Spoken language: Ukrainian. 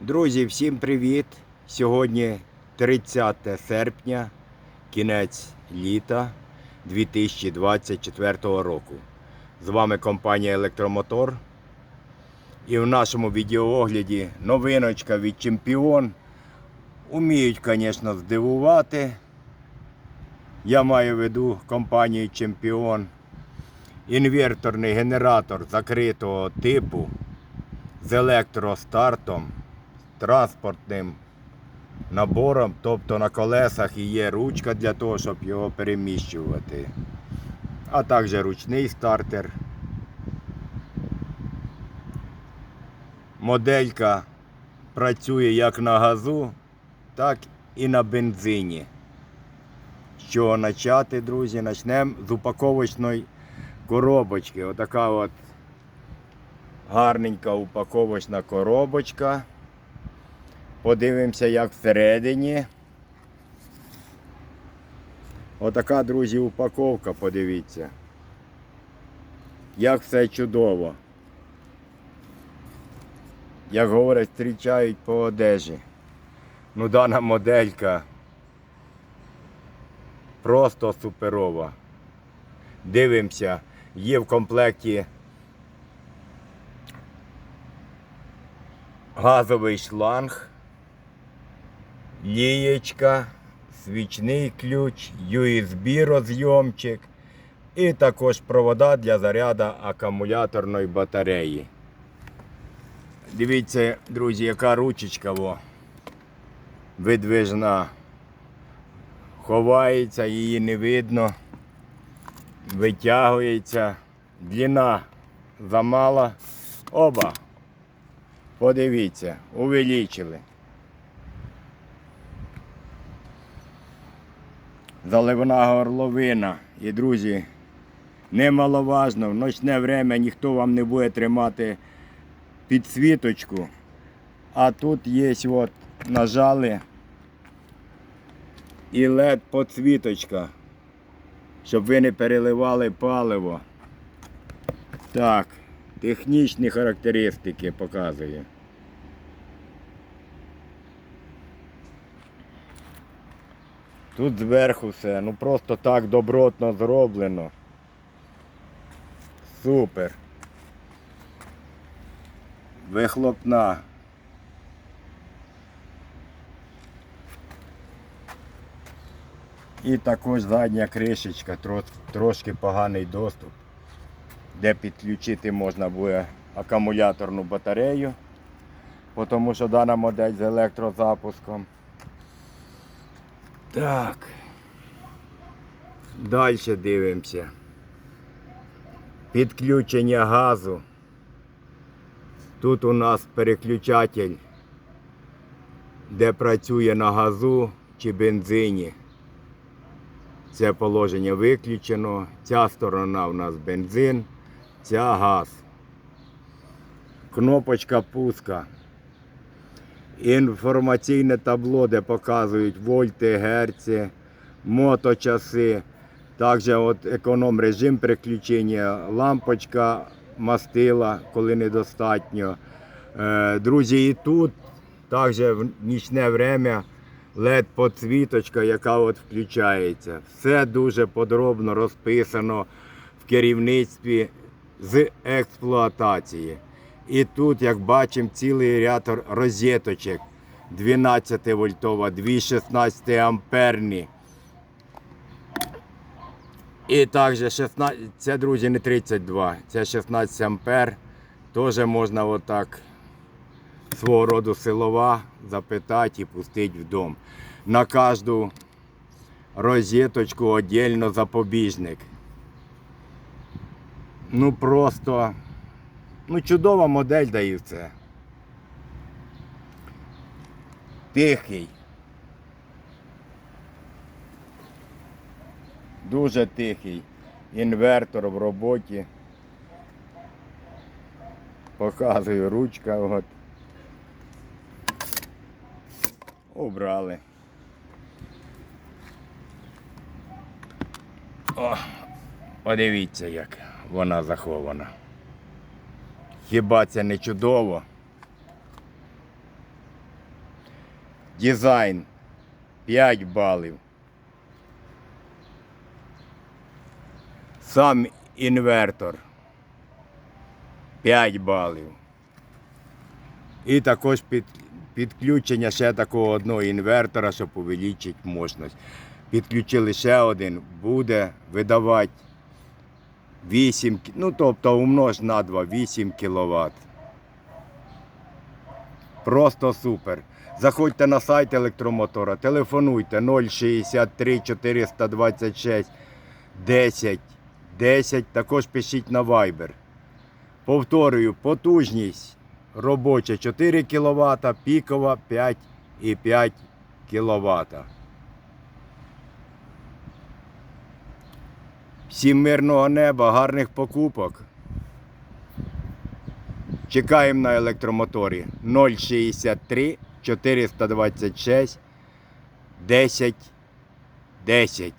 Друзі, всім привіт! Сьогодні 30 серпня, кінець літа 2024 року. З вами компанія Електромотор. І в нашому відеоогляді новиночка від Чемпіон. Уміють, звісно, здивувати. Я маю в виду компанію Чемпіон. Інверторний генератор закритого типу з електростартом, транспортним набором, тобто на колесах і є ручка для того, щоб його переміщувати. А також ручний стартер. Моделька працює як на газу, так і на бензині. Чого почати, друзі? Почнемо з упаковочної коробочки. Отака от гарненька упаковочна коробочка. Подивимося, як всередині. Отака, друзі, упаковка, подивіться. Як все чудово. Як говорять, зустрічають по одежі. Ну, дана моделька просто суперова. Дивимося, є в комплекті газовий шланг, лієчка, свічний ключ, USB розйомчик і також провода для заряду акумуляторної батареї. Дивіться, друзі, яка ручечка во. видвижна. Ховається, її не видно, витягується, длина замала. Оба. Подивіться, увеличили. Заливна горловина. І, друзі, немаловажно, в ночне время ніхто вам не буде тримати підсвіточку. А тут є, от, нажали і LED подсвіточка, щоб ви не переливали паливо. Так, технічні характеристики показує. Тут зверху все, ну просто так добротно зроблено. Супер. Вихлопна. І також задня кришечка, трошки поганий доступ, де підключити можна буде акумуляторну батарею, тому що дана модель з електрозапуском. Так. Далі дивимося. Підключення газу. Тут у нас переключатель, де працює на газу чи бензині. Це положення виключено. Ця сторона у нас бензин, ця газ. Кнопочка пуска. Інформаційне табло, де показують вольти, герці, моточаси. Також от економ режим переключення, лампочка мастила, коли недостатньо. Е, Друзі, і тут також в нічне время led подсвіточка, яка от включається. Все дуже подробно розписано в керівництві з експлуатації. І тут, як бачимо, цілий ряд розеточок 12 вольтова, 216 амперні. І також 16, це, друзі, не 32, це 16 ампер. Теж можна отак свого роду силова запитати і пустити в дом. На кожну розеточку віддільно запобіжник. Ну просто ну, чудова модель дає це. Тихий. Дуже тихий. Інвертор в роботі. Показую ручка. От. Убрали. О, подивіться, як вона захована. Хіба це не чудово? Дизайн 5 балів. Сам інвертор 5 балів. І також під, підключення ще такого одного інвертора, щоб увеличити мощність. Підключили ще один, буде видавати 8, ну тобто умнож на 2, 8 кВт. Просто супер. Заходьте на сайт електромотора, телефонуйте 063 426 10 10. Також пишіть на Viber. Повторюю, потужність робоча 4 кВт, пікова 5,5 кВт. Всім мирного неба, гарних покупок. Чекаємо на електромоторі 063 426 10 10.